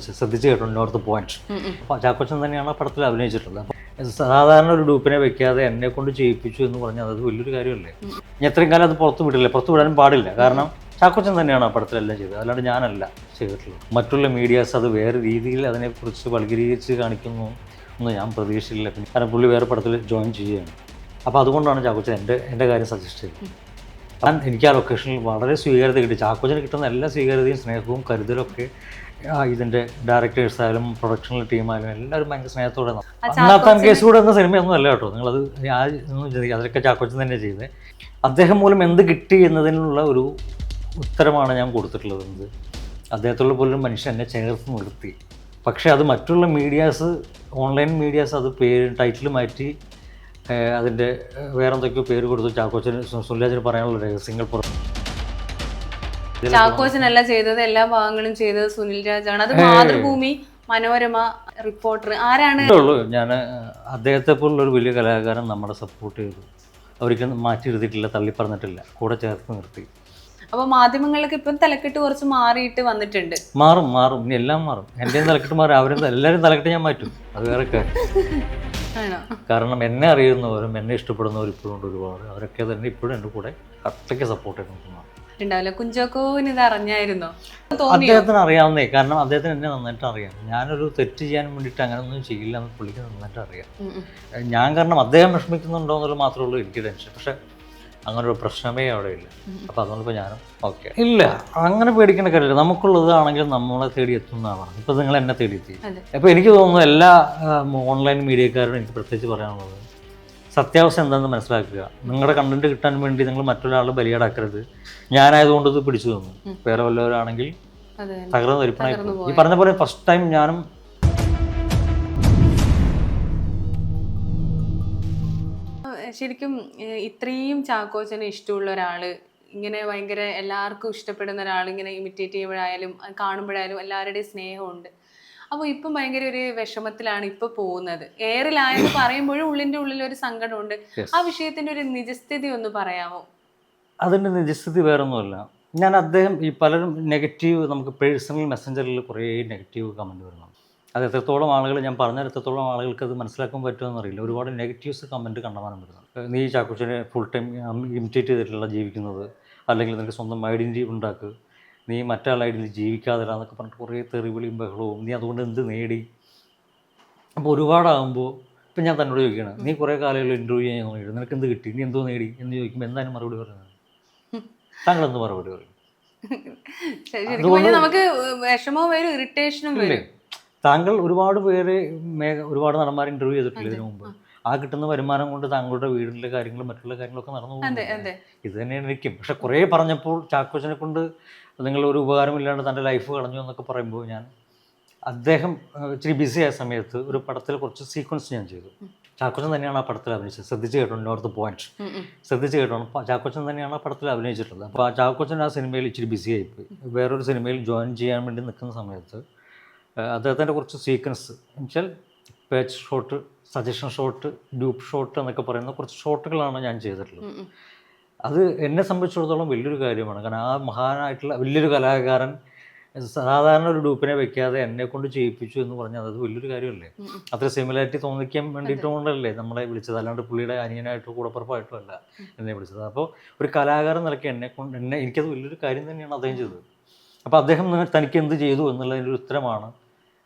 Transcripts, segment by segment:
അഭിനയിച്ചത് ശ്രദ്ധിച്ച് കേട്ടോ നോർത്ത് പോയിന്റ്. അപ്പോൾ ചാക്കോച്ചൻ തന്നെയാണ് ആ പടത്തിൽ അഭിനയിച്ചിട്ടുള്ളത്. സാധാരണ ഒരു ഡൂപ്പിനെ വെക്കാതെ എന്നെ കൊണ്ട് ചെയ്യിപ്പിച്ചു എന്ന് പറഞ്ഞാൽ അത് വലിയൊരു കാര്യമല്ലേ? ഞാൻ എത്രയും കാലം അത് പുറത്ത് വിടില്ല. പുറത്ത് വിടാനും പാടില്ല. കാരണം ചാക്കോച്ചൻ തന്നെയാണ് ആ പടത്തിലെല്ലാം ചെയ്തത്. അല്ലാണ്ട് ഞാനല്ല ചെയ്തിട്ടുള്ളത്. മറ്റുള്ള മീഡിയാസ് അത് വേറെ രീതിയിൽ അതിനെക്കുറിച്ച് വൾഗരീകരിച്ച് കാണിക്കുന്നു എന്ന് ഞാൻ പ്രതീക്ഷയില്ല പിന്നെ കാരണം പുള്ളി വേറെ പടത്തിൽ ജോയിൻ ചെയ്യുകയാണ്. അപ്പോൾ അതുകൊണ്ടാണ് ചാക്കോച്ചൻ എന്റെ എന്റെ കാര്യം സജസ്റ്റ് ചെയ്തത്. കാരണം എനിക്ക് ആ ലൊക്കേഷനിൽ വളരെ സ്വീകാര്യത കിട്ടി. ചാക്കോച്ചന് കിട്ടുന്ന എല്ലാ സ്വീകാര്യതയും സ്നേഹവും കരുതലും ഇതിന്റെ ഡയറക്ടേഴ്സ് ആയാലും പ്രൊഡക്ഷണൽ ടീമായാലും എല്ലാവരും ഭയങ്കര സ്നേഹത്തോടെ അന്നാത്താൻ കേസ് കൂടെ എന്ന സിനിമയൊന്നും അല്ല കേട്ടോ. നിങ്ങളത് അതിലൊക്കെ ചാക്കോച്ചൻ തന്നെ ചെയ്തത് അദ്ദേഹം മൂലം എന്ത് കിട്ടി എന്നതിനുള്ള ഒരു ഉത്തരമാണ് ഞാൻ കൊടുത്തിട്ടുള്ളത് എന്ത് അദ്ദേഹത്തുള്ള പോലും മനുഷ്യൻ എന്നെ ചേർത്ത് നിർത്തി. പക്ഷേ അത് മറ്റുള്ള മീഡിയാസ് ഓൺലൈൻ മീഡിയാസ് അത് പേര് ടൈറ്റിൽ മാറ്റി അതിന്റെ വേറെന്തൊക്കെയോ വേറെ എന്തൊക്കെയോ പേര് കൊടുത്തു ചാക്കോച്ചന്. സുനിലാജിന് പറയാനുള്ള രഹസ്യങ്ങൾ പുറത്ത് ചാക്കോച്ചനല്ല ചെയ്തത് എല്ലാ ഭാഗങ്ങളും ചെയ്തത് സുനിൽ രാജാണ്. അത് മാതൃഭൂമി മനോരമ റിപ്പോർട്ടർ ആരാണ്? ഉള്ളൂ. ഞാൻ അദ്ദേഹത്തെ പോലുള്ള ഒരു വലിയ കലാകാരൻ നമ്മളെ സപ്പോർട്ട് ചെയ്തു. അവർക്ക് മാറ്റി എഴുതിയിട്ടില്ല തള്ളി പറഞ്ഞിട്ടില്ല. കൂടെ ചേർത്ത് നിർത്തി. അപ്പൊ മാധ്യമങ്ങളിലൊക്കെ ഇപ്പം തലക്കെട്ട് കുറച്ച് മാറിയിട്ട് വന്നിട്ടുണ്ട്. മാറും മാറും. ഇനി എല്ലാം മാറും. എന്റെയും തലക്കെട്ട് മാറും അവരും എല്ലാവരും തലക്കെട്ട് ഞാൻ മാറ്റും. അത് വേറെ കാരണം എന്നെ അറിയുന്നവരും എന്നെ ഇഷ്ടപ്പെടുന്നവരും ഇപ്പോഴും ഉണ്ട് ഒരുപാട്. അവരൊക്കെ തന്നെ ഇപ്പോഴും എന്റെ കൂടെ കട്ടയ്ക്ക് സപ്പോർട്ട് ചെയ്യുന്നു നിൽക്കുന്നതാണ് ഉണ്ടാവില്ല കുഞ്ചോക്കോവിന് ഇത് അറിഞ്ഞായിരുന്നോ? അദ്ദേഹത്തിന് അറിയാവുന്നേ. കാരണം അദ്ദേഹത്തിന് എന്നെ നന്നായിട്ട് അറിയാം. ഞാനൊരു തെറ്റ് ചെയ്യാൻ വേണ്ടിയിട്ട് അങ്ങനെ ഒന്നും ചെയ്യില്ല എന്ന് പുള്ളിക്ക് നന്നായിട്ട് അറിയാം. ഞാൻ കാരണം അദ്ദേഹം വിഷമിക്കുന്നുണ്ടോ എന്നുള്ളത് മാത്രമേ ഉള്ളൂ. എനിക്ക് ടെൻഷൻ പക്ഷെ അങ്ങനെ ഒരു പ്രശ്നമേ അവിടെ ഇല്ല. അപ്പോൾ അതുകൊണ്ട് ഇപ്പോൾ ഞാനും ഓക്കെ ഇല്ല. അങ്ങനെ പേടിക്കേണ്ട കാര്യമില്ല. നമുക്കുള്ളതാണെങ്കിൽ നമ്മളെ തേടി എത്തുന്നതാണ്. ഇപ്പോൾ നിങ്ങൾ എന്നെ തേടി എത്തി. അപ്പൊ അപ്പോൾ എനിക്ക് തോന്നുന്നു എല്ലാ ഓൺലൈൻ മീഡിയക്കാരോടും എനിക്ക് പ്രത്യേകിച്ച് പറയാനുള്ളത് സത്യാവസ്ഥ എന്താണെന്ന് മനസ്സിലാക്കുക. നിങ്ങളുടെ കണ്ടന്റ് കിട്ടാൻ വേണ്ടി നിങ്ങൾ മറ്റൊരാളെ ബലിയാടാക്കരുത് ഞാനായതുകൊണ്ട് ഇത് പിടിച്ചു തന്നു വേറെ വല്ലവരാണെങ്കിൽ തകർന്ന് തരിപ്പണായി ഈ പറഞ്ഞ പോലെ ഫസ്റ്റ് ടൈം ഞാനും ശരിക്കും ഇത്രയും ചാക്കോച്ചന് ഇഷ്ടമുള്ള ഒരാൾ ഇങ്ങനെ ഭയങ്കര എല്ലാവർക്കും ഇഷ്ടപ്പെടുന്ന ഒരാൾ ഇങ്ങനെ ഇമിറ്റേറ്റ് ചെയ്യുമ്പോഴായാലും കാണുമ്പോഴായാലും എല്ലാവരുടെയും സ്നേഹമുണ്ട്. അപ്പോൾ ഇപ്പം ഭയങ്കര ഒരു വിഷമത്തിലാണ് ഇപ്പൊ പോകുന്നത്. എയറിലായെന്ന് പറയുമ്പോഴും ഉള്ളിന്റെ ഉള്ളിൽ ഒരു സങ്കടമുണ്ട്. ആ വിഷയത്തിന്റെ ഒരു നിജസ്ഥിതി ഒന്ന് പറയാമോ? അതിന്റെ നിജസ്ഥിതി വേറൊന്നുമല്ല. ഞാൻ അദ്ദേഹം ഈ പലരും നെഗറ്റീവ് നമുക്ക് പേഴ്സണൽ മെസ്സഞ്ചറിൽ കുറേ നെഗറ്റീവ് കമന്റ് വരുന്നുണ്ട്. അത് എത്രത്തോളം ആളുകൾ ഞാൻ പറഞ്ഞാൽ എത്രത്തോളം ആളുകൾക്ക് അത് മനസ്സിലാക്കാൻ പറ്റുമെന്ന് അറിയില്ല. ഒരുപാട് നെഗറ്റീവ്സ് കമന്റ് കണ്ടമാനം വരുന്നുണ്ട്. നീ ചാക്കുച്ചനെ ഫുൾ ടൈം ഇമിറ്റേറ്റ് ചെയ്തിട്ടുള്ള ജീവിക്കുന്നത് അല്ലെങ്കിൽ നിനക്ക് സ്വന്തം ഐഡന്റിറ്റി ഉണ്ടാക്കുക നീ മറ്റാളായിട്ട് ജീവിക്കാതില്ല എന്നൊക്കെ പറഞ്ഞിട്ട് കുറേ തെറിവിളിയും ബഹളവും നീ അതുകൊണ്ട് എന്ത് നേടി? അപ്പോൾ ഒരുപാടാകുമ്പോൾ ഇപ്പം ഞാൻ തന്നോട് ചോദിക്കണം നീ കുറേ കാലങ്ങളിൽ ഇന്റർവ്യൂ ചെയ്യാൻ നോക്കിയിട്ട് നിനക്ക് എന്ത് കിട്ടി? നീ എന്തോ നേടി എന്ന് ചോദിക്കുമ്പോൾ എന്തായാലും മറുപടി പറയുന്നത്? താങ്കൾ എന്ത് മറുപടി പറയും? നമുക്ക് വിഷമവും വരും ഇറിറ്റേഷനും വരും. താങ്കൾ ഒരുപാട് പേര് ഒരുപാട് നടന്മാർ ഇന്റർവ്യൂ ചെയ്തിട്ടില്ല ഇതിനു മുമ്പ്? ആ കിട്ടുന്ന വരുമാനം കൊണ്ട് താങ്കളുടെ വീടിലെ കാര്യങ്ങളും മറ്റുള്ള കാര്യങ്ങളൊക്കെ നടന്നു പോകുന്നു ഇത് തന്നെയാണ് എനിക്കും പക്ഷെ കുറേ പറഞ്ഞപ്പോൾ ചാക്കോച്ചനെ കൊണ്ട് നിങ്ങൾ ഒരു ഉപകാരമില്ലാണ്ട് തന്റെ ലൈഫ് കളഞ്ഞു എന്നൊക്കെ പറയുമ്പോൾ ഞാൻ അദ്ദേഹം ഇച്ചിരി ബിസി ആയ സമയത്ത് ഒരു പടത്തിൽ കുറച്ച് സീക്വൻസ് ഞാൻ ചെയ്തു. ചാക്കോച്ചൻ തന്നെയാണ് ആ പടത്തിൽ അഭിനയിച്ചത്. ശ്രദ്ധിച്ച് കേട്ടോ നോർത്ത് പോയിന്റ്. ശ്രദ്ധിച്ച് കേട്ടോ ചാക്കോച്ചൻ തന്നെയാണ് ആ പടത്തിൽ അഭിനയിച്ചിട്ടുള്ളത്. അപ്പോൾ ആ ചാക്കോച്ചൻ ആ സിനിമയിൽ ഇച്ചിരി ബിസി ആയിപ്പോയി. വേറൊരു സിനിമയിൽ ജോയിൻ ചെയ്യാൻ വേണ്ടി നിൽക്കുന്ന സമയത്ത് അദ്ദേഹത്തിന്റെ കുറച്ച് സീക്വൻസ് എന്നുവെച്ചാൽ പേച്ച് shot suggestion shot dupe shot എന്നൊക്കെ പറയുന്ന കുറച്ച് ഷോട്ടുകളാണ് ഞാൻ ചെയ്തിട്ടുള്ളത്. അത് എന്നെ സംബന്ധിച്ചിടത്തോളം വലിയൊരു കാര്യമാണ്. കാരണം ആ മഹാനായിട്ടുള്ള വലിയൊരു കലാകാരൻ സാധാരണ ഒരു ഡൂപ്പിനെ വെക്കാതെ എന്നെ കൊണ്ട് ചെയ്യിപ്പിച്ചു എന്ന് പറഞ്ഞാൽ അത് വലിയൊരു കാര്യമല്ലേ. അത്ര സിമിലാരിറ്റി തോന്നിക്കാൻ വേണ്ടിയിട്ടുകൊണ്ടല്ലേ നമ്മളെ വിളിച്ചത്? അല്ലാണ്ട് പുള്ളിയുടെ അനിയനായിട്ടോ കൂടപ്പുറപ്പായിട്ടോ അല്ല എന്നെ വിളിച്ചത്. അപ്പോൾ ഒരു കലാകാരൻ നിലയ്ക്ക് എന്നെ കൊണ്ട് എന്നെ എനിക്കത് വലിയൊരു കാര്യം തന്നെയാണ് അദ്ദേഹം ചെയ്തത്. അപ്പോൾ അദ്ദേഹം തനിക്ക് എന്ത് ചെയ്തു എന്നുള്ളതിന്റെ ഒരു ഉത്തരമാണ്.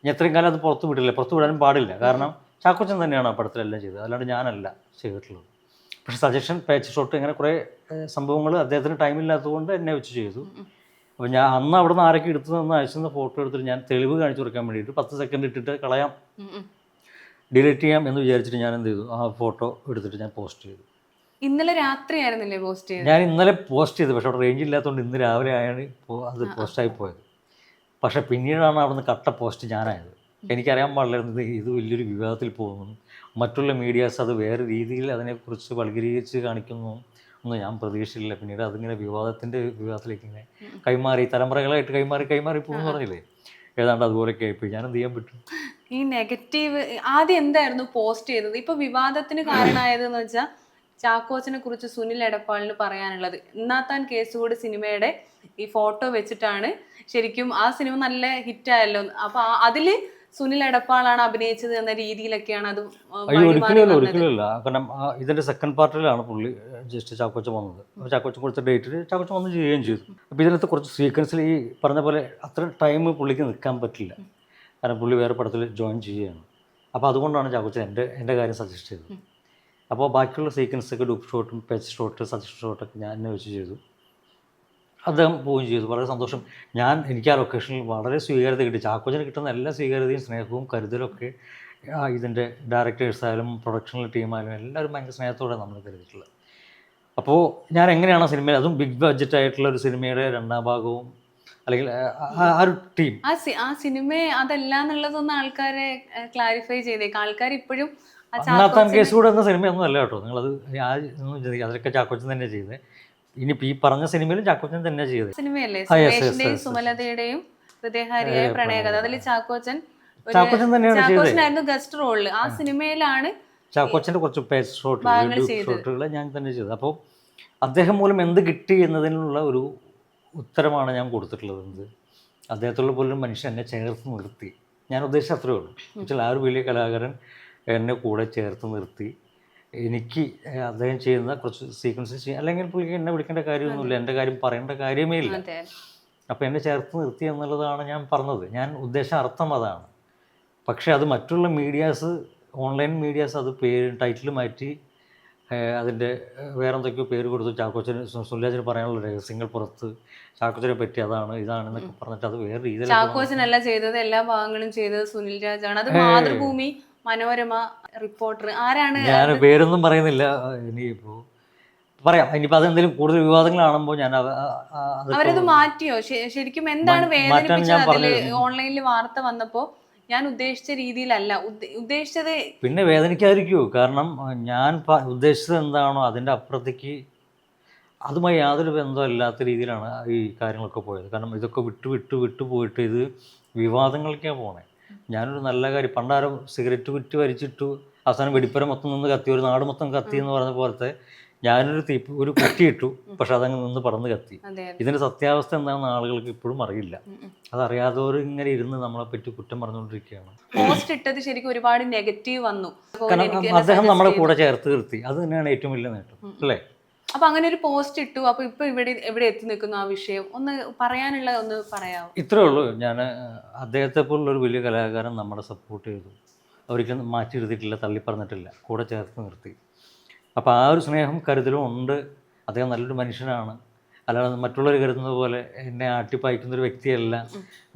ഞാൻ എത്രയും കാലം അത് പുറത്ത് വിടില്ല. പുറത്ത് വിടാനും പാടില്ല. കാരണം ചാക്കോച്ചൻ തന്നെയാണ് ആ പടത്തിലെല്ലാം ചെയ്തത്. അല്ലാണ്ട് ഞാനല്ല ചെയ്തിട്ടുള്ളത്. പക്ഷേ സജഷൻ പാച്ച് ഷോട്ട് ഇങ്ങനെ കുറേ സംഭവങ്ങൾ അദ്ദേഹത്തിന് ടൈമില്ലാത്തതുകൊണ്ട് എന്നെ വെച്ച് ചെയ്തു. അപ്പോൾ ഞാൻ അന്ന് അവിടെ നിന്ന് ആരൊക്കെ എടുത്തു നിന്ന് അയച്ചുന്ന ഫോട്ടോ എടുത്തിട്ട് ഞാൻ തെളിവ് കാണിച്ചു കൊടുക്കാൻ വേണ്ടിയിട്ട് പത്ത് സെക്കൻഡ് ഇട്ടിട്ട് കളയാം. ഡിലീറ്റ് ചെയ്യാം എന്ന് വിചാരിച്ചിട്ട് ഞാൻ എന്ത് ചെയ്തു? ആ ഫോട്ടോ എടുത്തിട്ട് ഞാൻ പോസ്റ്റ് ചെയ്തു. ഇന്നലെ രാത്രി ആയിരുന്നില്ലേ പോസ്റ്റ് ചെയ്തു ഞാൻ ഇന്നലെ പോസ്റ്റ് ചെയ്തു പക്ഷെ അവിടെ റേഞ്ച് ഇല്ലാത്തതുകൊണ്ട് ഇന്ന് രാവിലെ ആയാണ് അത് പോസ്റ്റായി പോയത്. പക്ഷെ പിന്നീടാണ് അവിടുന്ന് കട്ട പോസ്റ്റ് ഞാനായത്. എനിക്കറിയാൻ പാടില്ലായിരുന്നു ഇത് വലിയൊരു വിവാദത്തിൽ പോകുന്നു. മറ്റുള്ള മീഡിയാസ് അത് വേറെ രീതിയിൽ അതിനെക്കുറിച്ച് വൾഗരീകരിച്ച് കാണിക്കുന്നു ഒന്നും ഞാൻ പ്രതീക്ഷയില്ല പിന്നീട് അതിങ്ങനെ വിവാദത്തിന്റെ വിവാദത്തിലേക്ക് ഇങ്ങനെ കൈമാറി തലമുറകളായിട്ട് കൈമാറി കൈമാറി പോകുന്നു പറഞ്ഞില്ലേ? ഏതാണ്ട് അതുപോലെയൊക്കെ ആയിപ്പോയി ഞാൻ എന്ത് ചെയ്യാൻ പറ്റും? ഈ നെഗറ്റീവ് ആദ്യം എന്തായിരുന്നു പോസ്റ്റ് ചെയ്തത്? ഇപ്പൊ വിവാദത്തിന് കാരണമായതെന്ന് വെച്ചാൽ ചാക്കോച്ചനെ കുറിച്ച് സുനിൽ എടപ്പാളിന് പറയാനുള്ളത്. ഇന്നാത്താൻ കേസുകൂടി സിനിമയുടെ ഈ ഫോട്ടോ വെച്ചിട്ടാണ് ശരിക്കും ആ സിനിമ നല്ല ഹിറ്റായല്ലോ. അപ്പൊ അതിൽ സുനിൽ എടപ്പാളാണ് അഭിനയിച്ചത് എന്ന രീതിയിലൊക്കെയാണ് അത് ഒരിക്കലും ഒരിക്കലും കാരണം ഇതിന്റെ സെക്കൻഡ് പാർട്ടിലാണ് പുള്ളി ജസ്റ്റ് ചാക്കോച്ച വന്നത്. ചാക്കോച്ച കൊടുത്ത ഡേറ്റിൽ ചാക്കോച്ച വന്ന് ചെയ്യുകയും ചെയ്തു. അപ്പോൾ ഇതിനകത്ത് കുറച്ച് സീക്വൻസിൽ ഈ പറഞ്ഞ പോലെ അത്ര ടൈം പുള്ളിക്ക് നിൽക്കാൻ പറ്റില്ല. കാരണം പുള്ളി വേറെ പടത്തിൽ ജോയിൻ ചെയ്യുകയാണ്. അപ്പോൾ അതുകൊണ്ടാണ് ചാക്കോച്ച എന്റെ എന്റെ കാര്യം സജസ്റ്റ് ചെയ്തത്. അപ്പോൾ ബാക്കിയുള്ള സീക്വൻസൊക്കെ ഡൂപ്പ് ഷോട്ടും പെച്ച് ഷോട്ട് സജസ്റ്റ് ഷോട്ടൊക്കെ ഞാൻ എന്നെ വെച്ച് ചെയ്തു. അദ്ദേഹം പോവുകയും ചെയ്തു. വളരെ സന്തോഷം. ഞാൻ എനിക്ക് ആ ലൊക്കേഷനിൽ വളരെ സ്വീകാര്യത കിട്ടി. ചാക്കോച്ചന് കിട്ടുന്ന എല്ലാ സ്വീകാര്യതയും സ്നേഹവും കരുതലൊക്കെ ഇതിന്റെ ഡയറക്ടേഴ്സ് ആയാലും പ്രൊഡക്ഷണൽ ടീമായാലും എല്ലാവരും ഭയങ്കര സ്നേഹത്തോടെ നമ്മൾ കരുതിയിട്ടുള്ളത്. അപ്പോൾ ഞാൻ എങ്ങനെയാണ് സിനിമ സിനിമയിൽ അതും ബിഗ് ബഡ്ജറ്റ് ആയിട്ടുള്ള ഒരു സിനിമയുടെ രണ്ടാം ഭാഗവും അല്ലെങ്കിൽ ആ- ഒരു ടീം ആ സിനിമ അതല്ല എന്നുള്ളതൊന്ന് ആൾക്കാരെ ക്ലാരിഫൈ ചെയ്തേക്കാം. ആൾക്കാർ ഇപ്പോഴും കേസ് കൂടെ എന്ന സിനിമയൊന്നും അല്ല കേട്ടോ. നിങ്ങളത് ചിന്തിക്കുക അതിലൊക്കെ ചാക്കോച്ചൻ തന്നെ ചെയ്തത് ഇനിയിപ്പോൾ ഈ പറഞ്ഞ സിനിമയിലും ചാക്കോച്ചൻ തന്നെ ചെയ്തത്. സിനിമയല്ലേ? സുമേഷിന്റെയും. സുമലതയുടെയും ഹൃദയഹാരിയായ പ്രണയകഥ. അതിൽ ചാക്കോച്ചൻ ചാക്കോച്ചൻ തന്നെയാണ് ചാക്കോച്ചനായിരുന്നു ഗസ്റ്റ് റോളിൽ ആ സിനിമയിലാണ് ചാക്കോച്ചന്റെ കുറച്ച് പേജ് ഷോട്ട് ഭാഗങ്ങൾ ഷോട്ടുകൾ ഞാൻ തന്നെ ചെയ്തത്. അപ്പോൾ അദ്ദേഹം മൂലം എന്ത് കിട്ടി എന്നതിനുള്ള ഒരു ഉത്തരമാണ് ഞാൻ കൊടുത്തിട്ടുള്ളത് അദ്ദേഹത്തുള്ള പോലും മനുഷ്യൻ എന്നെ ചേർത്ത് നിർത്തി. ഞാൻ ഉദ്ദേശിച്ച അത്രയേ ഉള്ളൂ. ആ ഒരു വലിയ കലാകാരൻ എന്നെ കൂടെ ചേർത്ത് നിർത്തി. എനിക്ക് അദ്ദേഹം ചെയ്യുന്ന കുറച്ച് സീക്വൻസ് ചെയ്യാം അല്ലെങ്കിൽ പുള്ളിക്ക് എന്നെ വിളിക്കേണ്ട കാര്യമൊന്നുമില്ല എന്റെ കാര്യം പറയേണ്ട കാര്യമേ ഇല്ല. അപ്പോൾ എന്നെ ചേർത്ത് നിർത്തി എന്നുള്ളതാണ് ഞാൻ പറഞ്ഞത്. ഞാൻ ഉദ്ദേശം അർത്ഥം അതാണ്. പക്ഷേ അത് മറ്റുള്ള മീഡിയാസ് ഓൺലൈൻ മീഡിയാസ് അത് പേര് ടൈറ്റിൽ മാറ്റി അതിന്റെ വേറെന്തൊക്കെയോ വേറെ എന്തൊക്കെയോ പേര് കൊടുത്തു. ചാക്കോച്ചന് സു- സുനിലാചന് പറയാനുള്ള രഹസ്യങ്ങൾ പുറത്ത് ചാക്കോച്ചനെ പറ്റി അതാണ് ഇതാണ് എന്നൊക്കെ പറഞ്ഞിട്ട് അത് വേറെ രീതിയിൽ ചാക്കോച്ചനല്ല ചെയ്തത് എല്ലാ ഭാഗങ്ങളും ചെയ്തത് സുനിൽ രാജാണ്. അത് മാതൃഭൂമി മനോരമ റിപ്പോർട്ടർ. ആരാണ് ഞാൻ പേരൊന്നും പറയുന്നില്ല. ഇനിയിപ്പോ പറയാം. ഇനിയിപ്പോ അതെന്തെങ്കിലും കൂടുതൽ വിവാദങ്ങളാണുമ്പോൾ ഞാൻ അവരത് മാറ്റിയോ? ശരിക്കും എന്താണ് വേദനിപ്പിച്ചത്? ഓൺലൈനിൽ വാർത്ത വന്നപ്പോ ഞാൻ ഉദ്ദേശിച്ച രീതിയിലല്ല. ഉദ്ദേശിച്ചത് പിന്നെ വേദനിക്കാതിരിക്കൂ. കാരണം ഞാൻ ഉദ്ദേശിച്ചത് എന്താണോ അതിന്റെ അപ്പുറത്തേക്ക് അതുമായി യാതൊരു ബന്ധമില്ലാത്ത രീതിയിലാണ് ഈ കാര്യങ്ങളൊക്കെ പോയത്. കാരണം ഇതൊക്കെ വിട്ടു വിട്ടു വിട്ടു പോയിട്ട് ഇത് വിവാദങ്ങൾക്കാണ് പോണേ. ഞാനൊരു നല്ല കാര്യം പണ്ടാരം സിഗരറ്റ് കുറ്റി വലിച്ചിട്ടു അവസാനം വെടിപ്പര മൊത്തം നിന്ന് കത്തി ഒരു നാട് മൊത്തം കത്തി എന്ന് പറഞ്ഞ പോലത്തെ ഞാനൊരു തീപ്പ് ഒരു കുറ്റി ഇട്ടു പക്ഷെ അതങ്ങ് നിന്ന് പറന്ന് കത്തി. ഇതിന്റെ സത്യാവസ്ഥ എന്താണെന്ന് ആളുകൾക്ക് ഇപ്പോഴും അറിയില്ല. അതറിയാത്തവർ ഇങ്ങനെ ഇരുന്ന് നമ്മളെ പറ്റി കുറ്റം പറഞ്ഞുകൊണ്ടിരിക്കുകയാണ്. പോസ്റ്റ് ഇട്ടത് ശരിക്കും ഒരുപാട് നെഗറ്റീവ് വന്നു. കാരണം അദ്ദേഹം നമ്മളെ കൂടെ ചേർത്ത് നിർത്തി. അത് തന്നെയാണ് ഏറ്റവും വലിയ നേട്ടം അല്ലേ? അപ്പൊ അങ്ങനെ ഒരു പോസ്റ്റ് ഇട്ടു. അപ്പൊ ഇപ്പൊ ഇവിടെ എവിടെ എത്തി നിൽക്കുന്നു ആ വിഷയം? ഒന്ന് പറയാനുള്ള ഒന്ന് പറയാം ഇത്രേ ഉള്ളൂ. ഞാൻ അദ്ദേഹത്തെ പോലുള്ളൊരു വലിയ കലാകാരൻ നമ്മളെ സപ്പോർട്ട് ചെയ്തു. ഒരിക്കലും മാറ്റി എടുത്തിട്ടില്ല തള്ളി പറഞ്ഞിട്ടില്ല കൂടെ ചേർത്ത് നിർത്തി. അപ്പോൾ ആ ഒരു സ്നേഹം കരുതലും ഉണ്ട്. അദ്ദേഹം നല്ലൊരു മനുഷ്യനാണ്. അല്ലാതെ മറ്റുള്ളവർ കരുതുന്നത് പോലെ എന്നെ ആട്ടിപ്പായിക്കുന്ന ഒരു വ്യക്തിയല്ല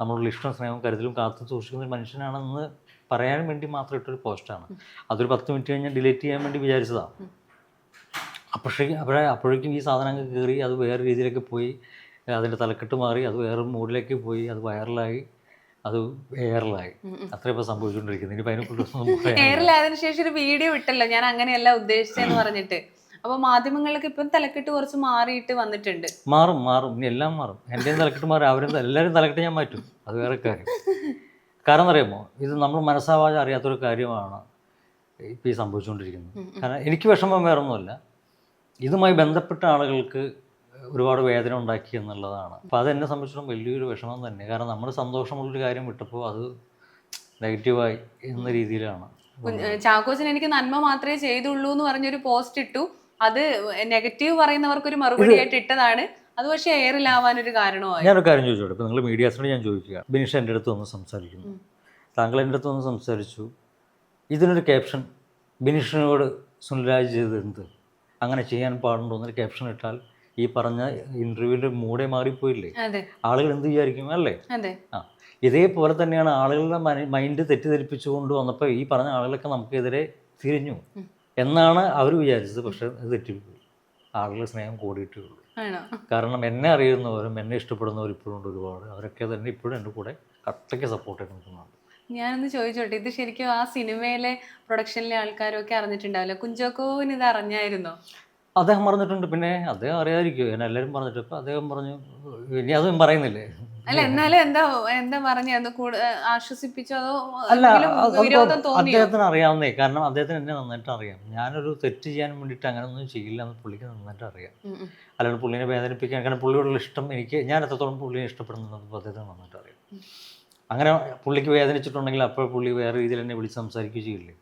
നമ്മളുള്ള ഇഷ്ടം സ്നേഹം കരുതലും കാത്തു സൂക്ഷിക്കുന്ന ഒരു മനുഷ്യനാണെന്ന് പറയാൻ വേണ്ടി മാത്രം ഇട്ടൊരു പോസ്റ്റാണ് അതൊരു പത്ത് മിനിറ്റ് കഴിഞ്ഞാൽ ഡിലീറ്റ് ചെയ്യാൻ വേണ്ടി വിചാരിച്ചതാണ് അപ്പോഴേക്കും അപ്പോഴേ അപ്പോഴേക്കും ഈ സാധനങ്ങൾ കയറി അത് വേറെ രീതിയിലേക്ക് പോയി അതിന്റെ തലക്കെട്ട് മാറി അത് വേറെ മൂഡിലേക്ക് പോയി അത് വൈറലായി അത് എയറിലായി. അത്ര ഇപ്പോൾ സംഭവിച്ചുകൊണ്ടിരിക്കുന്നത് ഇനി അതിനെ. എയറിലായതിനു ശേഷം ഒരു വീഡിയോ ഇട്ടല്ലോ ഞാൻ അങ്ങനെയല്ല ഉദ്ദേശിച്ചതെന്ന് പറഞ്ഞിട്ട്. അപ്പോൾ മാധ്യമങ്ങളിലൊക്കെ ഇപ്പം തലക്കെട്ട് കുറച്ച് മാറിയിട്ട് വന്നിട്ടുണ്ട്. മാറും മാറും. ഇനി എല്ലാം മാറും. എന്റെയും തലക്കെട്ട് മാറും അവരും എല്ലാവരും തലക്കെട്ട് ഞാൻ മാറ്റും. അത് വേറെ കാര്യം. കാരണം അറിയാമോ? ഇത് നമ്മൾ മനസ്സാവാതെ അറിയാത്തൊരു കാര്യമാണ് ഇപ്പം ഈ സംഭവിച്ചുകൊണ്ടിരിക്കുന്നത്. കാരണം എനിക്ക് വിഷമം വേറെ ഒന്നുമല്ല ഇതുമായി ബന്ധപ്പെട്ട ആളുകൾക്ക് ഒരുപാട് വേദന ഉണ്ടാക്കി എന്നുള്ളതാണ്. അപ്പോൾ അത് എന്നെ സംബന്ധിച്ചിടത്തോളം വലിയൊരു വിഷമം തന്നെ. കാരണം നമ്മൾ സന്തോഷമുള്ളൊരു കാര്യം വിട്ടപ്പോൾ അത് നെഗറ്റീവായി എന്ന രീതിയിലാണ്. ചാക്കോച്ചൻ എനിക്ക് നന്മ മാത്രമേ ചെയ്തുള്ളൂ എന്ന് പറഞ്ഞൊരു പോസ്റ്റ് ഇട്ടു. അത് നെഗറ്റീവ് പറയുന്നവർക്ക് ഒരു മറുപടി ആയിട്ട് ഇട്ടതാണ്. അത് പക്ഷേ എയറിലാവാൻ ഒരു കാരണമായി. ഞാനൊരു കാര്യം ചോദിച്ചോട്ടെ ഇപ്പോൾ നിങ്ങൾ മീഡിയാസിനോട് ഞാൻ ചോദിക്കുക. ബിനിഷ എന്റെ അടുത്ത് വന്ന് സംസാരിക്കുന്നു. താങ്കൾ എന്റെ അടുത്ത് വന്ന് സംസാരിച്ചു. ഇതിനൊരു ക്യാപ്ഷൻ ബിനിഷിനോട് സുനിൽരാജ് ചെയ്തത് എന്ത്? അങ്ങനെ ചെയ്യാൻ പാടുണ്ടോ എന്നൊരു ക്യാപ്ഷൻ ഇട്ടാൽ ഈ പറഞ്ഞ ഇന്റർവ്യൂവിന്റെ മൂടെ മാറിപ്പോയില്ലേ? ആളുകൾ എന്ത് വിചാരിക്കും അല്ലേ? ആ. ഇതേപോലെ തന്നെയാണ് ആളുകളുടെ മൈൻഡ് തെറ്റിദ്ധരിപ്പിച്ചുകൊണ്ട് വന്നപ്പോൾ ഈ പറഞ്ഞ ആളുകളൊക്കെ നമുക്കെതിരെ തിരിഞ്ഞു. എന്നാണ് അവർ വിചാരിച്ചത്. പക്ഷെ അത് തെറ്റിപ്പോയി. ആളുകളുടെ സ്നേഹം കൂടിയിട്ടേ ഉള്ളൂ കാരണം എന്നെ അറിയുന്നവരും എന്നെ ഇഷ്ടപ്പെടുന്നവരും ഇപ്പോഴും ഉണ്ട് ഒരുപാട്. അവരൊക്കെ തന്നെ ഇപ്പോഴും എന്റെ കൂടെ കട്ടയ്ക്ക് സപ്പോർട്ട് ചെയ്യുന്നുണ്ട് നിൽക്കുന്നുണ്ട് ഞാനൊന്ന് ചോദിച്ചോട്ടെ ഇത് ശരിക്കും ആ സിനിമയിലെ പ്രൊഡക്ഷനിലെ ആൾക്കാരൊക്കെ അറിഞ്ഞിട്ടുണ്ടാവില്ല? കുഞ്ചോക്കോവിന് ഇത് അറിഞ്ഞായിരുന്നോ? അദ്ദേഹം പറഞ്ഞിട്ടുണ്ട് പിന്നെ അദ്ദേഹം അറിയാതിരിക്കും എന്നെ എല്ലാവരും പറഞ്ഞിട്ട് ഇപ്പം അദ്ദേഹം പറഞ്ഞു ഇനി അതും പറയുന്നില്ലേ? അല്ല എന്നാലും എന്താ എന്താ പറഞ്ഞ? ആശ്വസിപ്പിച്ചോ അതോ അല്ല അദ്ദേഹത്തിന് അറിയാവുന്നേ കാരണം അദ്ദേഹത്തിന് എന്നെ നന്നായിട്ട് അറിയാം. ഞാനൊരു തെറ്റ് ചെയ്യാൻ വേണ്ടിയിട്ട് അങ്ങനെ ഒന്നും ചെയ്യില്ല എന്ന് പുള്ളിക്ക് നന്നായിട്ട് അറിയാം. അല്ലാണ്ട് പുള്ളിനെ വേദനിപ്പിക്കാൻ കാരണം പുള്ളിയോടുള്ള ഇഷ്ടം എനിക്ക് ഞാൻ എത്രത്തോളം പുള്ളിയെ ഇഷ്ടപ്പെടുന്നു അദ്ദേഹത്തിന് നന്നായിട്ട് അറിയാം. അങ്ങനെ പുള്ളിക്ക് വേദനിച്ചിട്ടുണ്ടെങ്കിൽ അപ്പോൾ പുള്ളി വേറെ രീതിയിൽ എന്നെ വിളിച്ച് സംസാരിക്കുകയും ചെയ്യില്ലേ.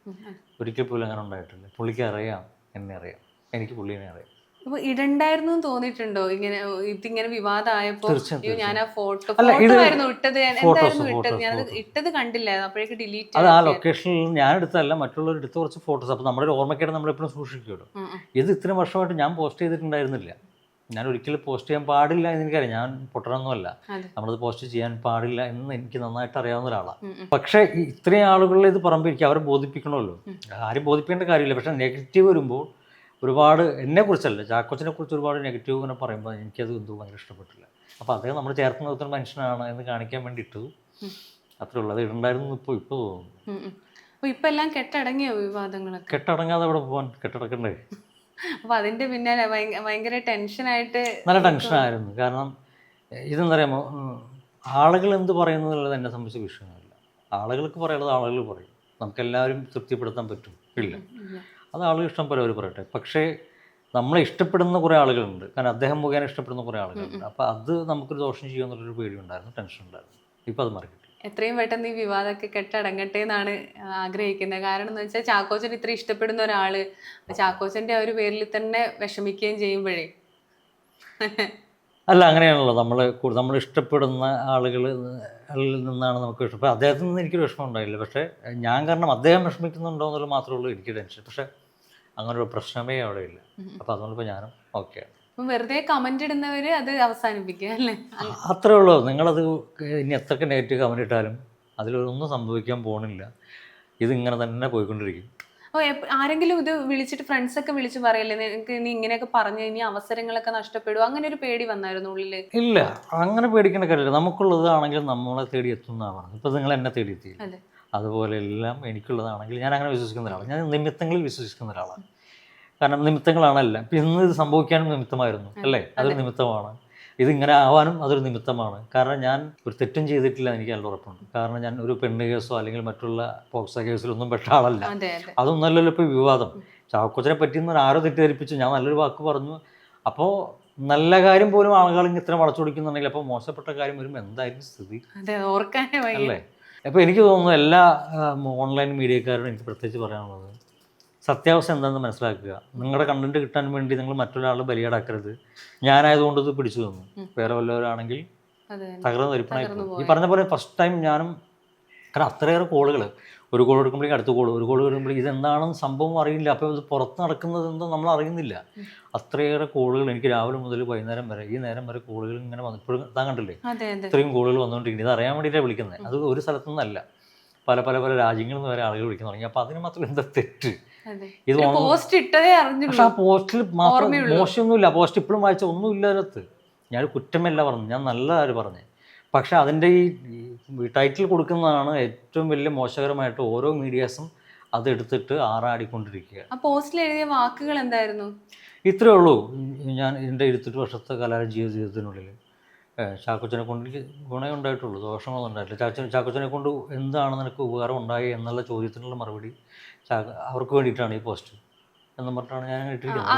ഒരിക്കൽ പോലും അങ്ങനെ ഉണ്ടായിട്ടുണ്ട് പുള്ളിക്ക് അറിയാം എന്നെ അറിയാം. എനിക്ക് പുള്ളിനെ അറിയാം. അപ്പൊ ഇടണ്ടായിരുന്നു തോന്നിയിട്ടുണ്ടോ? ഇങ്ങനെ ഇതിങ്ങനെ വിവാദമായപ്പോ തീർച്ചയായും, അയ്യോ ഞാൻ ആ ഫോട്ടോ അല്ല, ഫോട്ടോ ആയിരുന്നു ഇട്ടത്. എന്തായിരുന്നു ഇട്ടത്? ഞാനത്. ഇട്ടത് കണ്ടില്ലായിരുന്നു. അപ്പോഴേക്ക് ഡിലീറ്റ് അത് ആ ലൊക്കേഷനിൽ ഞാൻ എടുത്തല്ല മറ്റുള്ളവർ എടുത്ത കുറച്ച് ഫോട്ടോസ് അപ്പോൾ നമ്മുടെ ഓർമ്മക്കേട് നമ്മളെപ്പോഴും സൂക്ഷിക്കുമല്ലോ. ഇത് ഇത്രയും വർഷമായിട്ട് ഞാൻ പോസ്റ്റ് ചെയ്തിട്ടുണ്ടായിരുന്നില്ല. ഞാൻ ഒരിക്കലും പോസ്റ്റ് ചെയ്യാൻ പാടില്ല എന്ന് എനിക്കറിയാം ഞാൻ പൊട്ടണമൊന്നുമല്ല. നമ്മളത് പോസ്റ്റ് ചെയ്യാൻ പാടില്ല എന്ന് എനിക്ക് നന്നായിട്ട് അറിയാവുന്ന ഒരാളാണ്. പക്ഷേ ഇത്രയും ആളുകളിൽ ഇത് പറമ്പിരിക്കുക അവരെ ബോധിപ്പിക്കണമല്ലോ. ആരും ബോധിപ്പിക്കേണ്ട കാര്യമില്ല. പക്ഷേ നെഗറ്റീവ് വരുമ്പോൾ ഒരുപാട് എന്നെ കുറിച്ചല്ല ചാക്കോച്ചിനെ കുറിച്ച് ഒരുപാട് നെഗറ്റീവ് ഇങ്ങനെ പറയുമ്പോൾ എനിക്കത് എന്തോ ഭയങ്കര ഇഷ്ടപ്പെട്ടില്ല. അപ്പോൾ അദ്ദേഹം നമ്മൾ ചേർത്ത് നിർത്തുന്ന മനുഷ്യനാണ് എന്ന് കാണിക്കാൻ വേണ്ടി ഇട്ടു അത്രേ ഉള്ളൂ. അത് ഇടണ്ടായിരുന്നു ഇപ്പോൾ ഇപ്പോൾ തോന്നുന്നു. ഇപ്പൊ എല്ലാം കെട്ടടങ്ങിയോ വിവാദങ്ങളൊക്കെ? കെട്ടടങ്ങാതെ അവിടെ പോകാൻ കെട്ടടക്കണ്ടേ? അപ്പൊ അതിന്റെ പിന്നാലെ ഭയങ്ക- ഭയങ്കര ടെൻഷനായിട്ട് നല്ല ടെൻഷനായിരുന്നു. കാരണം പറയുമ്പോൾ ആളുകൾ എന്ത് പറയുന്നു എന്നുള്ളത് എന്നെ സംബന്ധിച്ച വിഷയമല്ല ആളുകൾക്ക് പറയുന്നത് ആളുകൾ പറയും. നമുക്കെല്ലാവരും തൃപ്തിപ്പെടുത്താൻ പറ്റും. ഇല്ല. അത് ആളുകൾ ഇഷ്ടം പോലെ അവർ പറയട്ടെ. പക്ഷേ നമ്മളെ ഇഷ്ടപ്പെടുന്ന കുറേ ആളുകളുണ്ട്. കാരണം അദ്ദേഹം മുഖേന ഇഷ്ടപ്പെടുന്ന കുറേ ആളുകളുണ്ട്. അപ്പോൾ അത് നമുക്കൊരു ദോഷം ചെയ്യുമെന്നുള്ളൊരു പേടിയുണ്ടായിരുന്നു ടെൻഷൻ ഉണ്ടായിരുന്നു ഇപ്പോൾ അത് മാറി എത്രയും പെട്ടെന്ന് ഈ വിവാദമൊക്കെ കെട്ടടങ്ങട്ടെ എന്നാണ് ആഗ്രഹിക്കുന്നത്. കാരണം എന്ന് വെച്ചാൽ ചാക്കോച്ചൻ ഇത്ര ഇഷ്ടപ്പെടുന്ന ഒരാൾ ചാക്കോച്ചന്റെ ആ ഒരു പേരിൽ തന്നെ വിഷമിക്കുകയും ചെയ്യുമ്പോഴേ. അല്ല അങ്ങനെയാണല്ലോ. നമ്മൾ നമ്മൾ ഇഷ്ടപ്പെടുന്ന ആളുകൾ നിന്നാണ് നമുക്ക് വിഷമം അപ്പോൾ അദ്ദേഹത്തിൽ നിന്ന് എനിക്കൊരു വിഷമം ഉണ്ടായില്ല. പക്ഷേ ഞാൻ കാരണം അദ്ദേഹം വിഷമിക്കുന്നുണ്ടോ എന്നുള്ളത് മാത്രമേ ഉള്ളൂ എനിക്ക് ടെൻഷൻ. പക്ഷേ അങ്ങനെ ഒരു പ്രശ്നമേ അവിടെ ഇല്ല അപ്പോൾ അതുകൊണ്ടിപ്പോൾ ഞാനും ഓക്കെയാണ് അപ്പൊ വെറുതെ കമന്റ് ഇടുന്നവര് അത് അവസാനിപ്പിക്കുക അല്ലേ? അത്രേ ഉള്ളൂ. നിങ്ങളത് ഇനി എത്രയൊക്കെ നെഗറ്റീവ് കമന്റ് ഇട്ടാലും അതിലൊന്നും സംഭവിക്കാൻ പോണില്ല. ഇത് ഇങ്ങനെ തന്നെ പോയിക്കൊണ്ടിരിക്കും. ആരെങ്കിലും ഇത് വിളിച്ചിട്ട് ഫ്രണ്ട്സ് ഒക്കെ വിളിച്ച് പറയല്ലേ നിനക്ക് ഇനി ഇങ്ങനെയൊക്കെ പറഞ്ഞു ഇനി അവസരങ്ങളൊക്കെ നഷ്ടപ്പെടും. അങ്ങനെ ഒരു പേടി വന്നായിരുന്നു ഉള്ളിൽ. ഇല്ല അങ്ങനെ പേടിക്കേണ്ട കാര്യമില്ല. നമുക്കുള്ളതാണെങ്കിൽ നമ്മളെ തേടി എത്തുന്നതാണ്. പറഞ്ഞത് ഇപ്പോൾ നിങ്ങൾ എന്നെ തേടി എത്തി അതെ. അതുപോലെ എല്ലാം എനിക്കുള്ളതാണെങ്കിൽ ഞാൻ അങ്ങനെ വിശ്വസിക്കുന്ന ഒരാളാണ്. ഞാൻ നിമിത്തങ്ങളിൽ വിശ്വസിക്കുന്ന ഒരാളാണ്. കാരണം നിമിത്തങ്ങളാണല്ല. ഇപ്പം ഇന്ന് ഇത് സംഭവിക്കാനും നിമിത്തമായിരുന്നു അല്ലേ? അതൊരു നിമിത്തമാണ്. ഇതിങ്ങനെ ആവാനും അതൊരു നിമിത്തമാണ്. കാരണം ഞാൻ ഒരു തെറ്റും ചെയ്തിട്ടില്ല എനിക്ക് നല്ല ഉറപ്പുണ്ട്. കാരണം ഞാൻ ഒരു പെണ്ണ് കേസോ അല്ലെങ്കിൽ മറ്റുള്ള പോക്സോ കേസിലൊന്നും പെട്ട ആളല്ല. അതൊന്നും അല്ലല്ലോ അതൊന്നല്ലല്ലോ ഇപ്പോൾ വിവാദം. ചാക്കോച്ചനെ പറ്റിയെന്ന് ആരോ തെറ്റിദ്ധരിപ്പിച്ചു. ഞാൻ നല്ലൊരു വാക്ക് പറഞ്ഞു. അപ്പോൾ നല്ല കാര്യം പോലും ആളുകൾ ഇങ്ങനെ ഇത്ര വളച്ചു കൊടുക്കുന്നുണ്ടെങ്കിൽ അപ്പോൾ മോശപ്പെട്ട കാര്യം വരുമ്പോൾ എന്തായിരുന്നു സ്ഥിതി? അല്ലേ? അപ്പോൾ എനിക്ക് തോന്നുന്നു എല്ലാ ഓൺലൈൻ മീഡിയക്കാരോടും എനിക്ക് പ്രത്യേകിച്ച് പറയാനുള്ളത് സത്യാവസ്ഥ എന്താണെന്ന് മനസ്സിലാക്കുക. നിങ്ങളുടെ കണ്ടന്റ് കിട്ടാൻ വേണ്ടി നിങ്ങൾ മറ്റൊരാളെ ബലിയാടാക്കരുത്. ഞാനായതുകൊണ്ട് ഇത് പിടിച്ചു തന്നു വേറെ വല്ലവരാണെങ്കിൽ തകർന്ന് തരിപ്പണായി ഈ പറഞ്ഞ പോലെ ഫസ്റ്റ് ടൈം ഞാനും കാരണം അത്രയേറെ കോളുകൾ ഒരു കോൾ എടുക്കുമ്പോഴേക്കും അടുത്ത കോൾ ഒരു കോൾ വരുമ്പോഴേക്കും ഇതെന്താണെന്ന് സംഭവം അറിയില്ല. അപ്പോൾ ഇത് പുറത്ത് നടക്കുന്നത് എന്തോ നമ്മൾ അറിയുന്നില്ല. അത്രയേറെ കോളുകൾ എനിക്ക് രാവിലെ മുതൽ വൈകുന്നേരം വരെ ഈ നേരം വരെ കോളുകൾ ഇങ്ങനെ വന്നു. ഇപ്പോഴും താൻ കണ്ടില്ലേ? ഇത്രയും കോളുകൾ വന്നുകൊണ്ടിരിക്കുന്നത് ഇത് അറിയാൻ വേണ്ടിയിട്ടാണ് വിളിക്കുന്നത്. അത് ഒരു സ്ഥലത്തു നിന്നല്ല പല പല പല രാജ്യങ്ങളിൽ നിന്ന് വരെ ആളുകൾ വിളിക്കുന്നു തുടങ്ങി. അപ്പോൾ അതിന് മാത്രം എന്താ തെറ്റ്? ഇത് പോസ്റ്റ് ഇട്ടതേ പക്ഷെ അറിഞ്ഞുള്ളൂ ആ പോസ്റ്റിൽ മാത്രം. മോശമൊന്നുമില്ല. പോസ്റ്റ് ഇപ്പോഴും വായിച്ച ഒന്നുമില്ല അതിനകത്ത്. ഞാൻ കുറ്റമല്ല പറഞ്ഞു ഞാൻ നല്ല കാര്യം പറഞ്ഞു? പക്ഷെ അതിന്റെ ഈ ടൈറ്റിൽ കൊടുക്കുന്നതാണ് ഏറ്റവും വലിയ മോശകരമായിട്ട് ഓരോ മീഡിയാസും അതെടുത്തിട്ട് ആറാടിക്കൊണ്ടിരിക്കുക. ആ പോസ്റ്റിൽ എഴുതിയ വാക്കുകൾ എന്തായിരുന്നു? ഇത്രേ ഉള്ളൂ. ഞാൻ എന്റെ ഇരുപത്തെട്ട് വർഷത്തെ കലാല ജീവിത ജീവിതത്തിനുള്ളിൽ ചാക്കുച്ചനെ കൊണ്ട് എനിക്ക് ഗുണേ ഉണ്ടായിട്ടുള്ളൂ. ദോഷങ്ങളൊന്നും ഉണ്ടായിട്ടില്ല. ചാക്കുച്ചനെ കൊണ്ട് എന്താണ് നിനക്ക് ഉപകാരം ഉണ്ടായി എന്നുള്ള ചോദ്യത്തിനുള്ള മറുപടി അവർക്ക് വേണ്ടിയിട്ടാണ് ഈ പോസ്റ്റ് എന്ന് പറഞ്ഞിട്ടാണ് ഞാൻ ഇട്ടിരിക്കുന്നത്.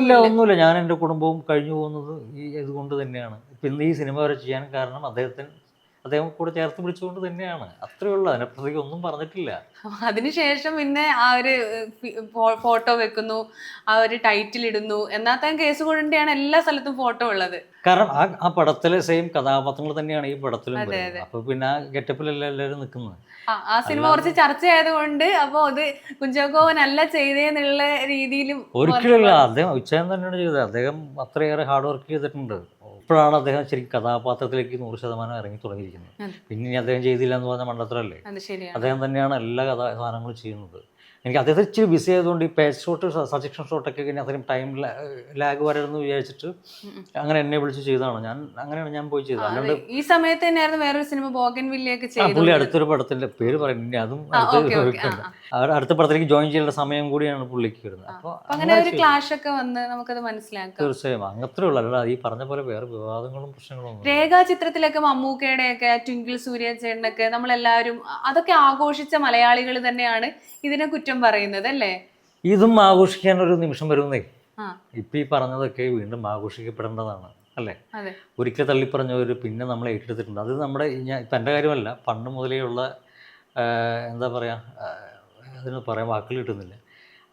ഇല്ല ഒന്നുമില്ല. ഞാൻ എന്റെ കുടുംബവും കഴിഞ്ഞു പോകുന്നത് ഈ ഇതുകൊണ്ട് തന്നെയാണ്. പിന്നെ ഈ സിനിമ വരെ ചെയ്യാൻ കാരണം അദ്ദേഹത്തിന് അദ്ദേഹം കൂടെ ചേർത്ത് പിടിച്ചുകൊണ്ട് തന്നെയാണ്. അത്രേ ഉള്ളൂ. അതിനെ അതിനപ്പുറത്തേക്ക് ഒന്നും പറഞ്ഞിട്ടില്ല. അതിനുശേഷം പിന്നെ ആ ഒരു ഫോട്ടോ വെക്കുന്നു ആ ഒരു ടൈറ്റിൽ ഇടുന്നു. എന്നാൽ തന്നെ കേസ് കൊണ്ടിയാണ് എല്ലാ സ്ഥലത്തും ഫോട്ടോ ഉള്ളത്. കാരണം ആ ആ പടത്തിലെ സെയിം കഥാപാത്രങ്ങൾ തന്നെയാണ് ഈ പടത്തിലും അപ്പൊ പിന്നെ ആ ഗെറ്റപ്പിലല്ല എല്ലാവരും നിൽക്കുന്നത്? ആ, സിനിമ കുറച്ച് ചർച്ചയായതുകൊണ്ട് അപ്പൊ അത് കുഞ്ചാക്കോവൻ അല്ല ചെയ്തേന്നുള്ള രീതിയിലും ഒരിക്കലും അദ്ദേഹം ഉച്ചയം തന്നെയാണ് ചെയ്തത്. അദ്ദേഹം അത്രയേറെ ഹാർഡ് വർക്ക് ചെയ്തിട്ടുണ്ട്. ഇപ്പോഴാണ് അദ്ദേഹം ശരിക്കും കഥാപാത്രത്തിലേക്ക് നൂറ് ശതമാനം ഇറങ്ങി തുടങ്ങിയിരിക്കുന്നത്. പിന്നെ അദ്ദേഹം ചെയ്തില്ല എന്ന് പറഞ്ഞ മണ്ടത്തരല്ലേ? അദ്ദേഹം തന്നെയാണ് എല്ലാ കഥാ സാധനങ്ങളും ചെയ്യുന്നത്. എനിക്ക് അദ്ദേഹത്തെ ഇച്ചിരി ബിസി ആയതുകൊണ്ട് ഈ പേജ് ഷോട്ട് സജക്ഷൻ ഷോട്ടൊക്കെ ഇനി അത്രയും ടൈം ലാഗ് വരരുതെന്ന് വിചാരിച്ചിട്ട് അങ്ങനെ എന്നെ വിളിച്ച് ചെയ്തതാണ്. ഞാൻ അങ്ങനെയാണ് ഞാൻ പോയി ചെയ്തത്. അല്ലാണ്ട് ഈ സമയത്ത് തന്നെയായിരുന്നു വേറൊരു സിനിമ ബോഗൻ വില്ലയൊക്കെ പുള്ളി അടുത്തൊരു പടത്തിന്റെ പേര് പറയുന്നത് അതും അടുത്ത അടുത്ത് പടത്തിലേക്ക് ജോയിൻ ചെയ്യേണ്ട സമയം കൂടിയാണ് പുള്ളിക്ക് വരുന്നത്. അപ്പോൾ അപ്പൊ അങ്ങനെ ഒരു ക്ലാഷ് ഒക്കെ വന്ന് നമുക്കത് മനസ്സിലാക്കാം. തീർച്ചയായും. അങ്ങനത്തെ ഉള്ളൂ. ഈ പറഞ്ഞ പോലെ വേറെ വിവാദങ്ങളും പ്രശ്നങ്ങളും ഒന്നും രേഖാ ചിത്രത്തിലൊക്കെ മമ്മൂക്കയുടെ ഒക്കെ ട്വിങ്കിൾ സൂര്യ ചേട്ടനൊക്കെ നമ്മളെല്ലാവരും അതൊക്കെ ആഘോഷിച്ച മലയാളികൾ തന്നെയാണ് ഇതിനെ കുറ്റം പറയുന്നത് അല്ലേ? ഇതും ആഘോഷിക്കാൻ ഒരു നിമിഷം വരുന്നേ. ഇപ്പൊ ഈ പറഞ്ഞതൊക്കെ വീണ്ടും ആഘോഷിക്കപ്പെടേണ്ടതാണ് അല്ലേ? ഒരിക്കൽ തള്ളിപ്പറഞ്ഞവർ പിന്നെ നമ്മൾ ഏറ്റെടുത്തിട്ടുണ്ട്. അത് നമ്മുടെ ഞാൻ ഇപ്പം എന്റെ കാര്യമല്ല പണ്ട് മുതലേ ഉള്ള എന്താ പറയാ അതിന് പറയാൻ വാക്കുകൾ കിട്ടുന്നില്ല.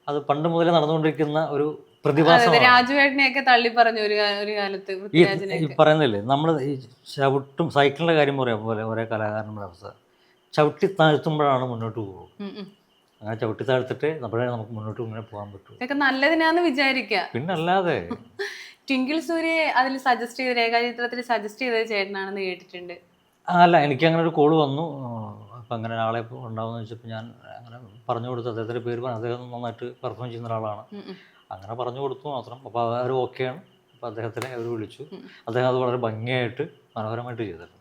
അത് പണ്ട് മുതലേ നടന്നുകൊണ്ടിരിക്കുന്ന ഒരു പ്രതിഭാസം പ്രതിഭാസമാണ് രാജുവേട്ടനെയൊക്കെ തള്ളി പറഞ്ഞു ഒരു ഒരു കാലത്ത് ഈ പറയുന്നില്ലേ നമ്മൾ ഈ ചവിട്ടും സൈക്കിളിന്റെ കാര്യം പറയാം പോലെ ഒരേ കലാകാരന്മാരുടെ അവസ്ഥ. ചവിട്ടി താഴ്ത്തുമ്പോഴാണ് മുന്നോട്ട് പോകും ഉം, ഉം. അങ്ങനെ ചവിട്ടി താഴ്ത്തിട്ട് നമ്മുടെ നമുക്ക് മുന്നോട്ട് ഇങ്ങനെ പോകാൻ പറ്റും. ഇതൊക്കെ നല്ലതിനാന്ന് വിചാരിക്ക. പിന്നെ അല്ലാതെ ട്വിങ്കിൾ സൂര്യ അതിൽ സജസ്റ്റ് ചെയ്ത് രേഖാചിത്രത്തിൽ സജസ്റ്റ് ചെയ്തത് ചേട്ടനാണെന്ന് കേട്ടിട്ടുണ്ട്. ആ, അല്ല എനിക്ക് അങ്ങനെ ഒരു കോൾ വന്നു. അപ്പം അങ്ങനെ ആളെ ഉണ്ടാവുമെന്ന് വെച്ചപ്പോൾ ഞാൻ അങ്ങനെ പറഞ്ഞു കൊടുത്തു. അദ്ദേഹത്തിന്റെ പേര് പറഞ്ഞു. അദ്ദേഹം നന്നായിട്ട് പെർഫോം ചെയ്യുന്ന ഒരാളാണ്. അങ്ങനെ പറഞ്ഞു കൊടുത്തു മാത്രം. അപ്പോൾ അവർ ഓക്കെയാണ് അപ്പോൾ അദ്ദേഹത്തിനെ അവർ വിളിച്ചു. അദ്ദേഹം അത് വളരെ ഭംഗിയായിട്ട് മനോഹരമായിട്ട് ചെയ്തിട്ടുണ്ട്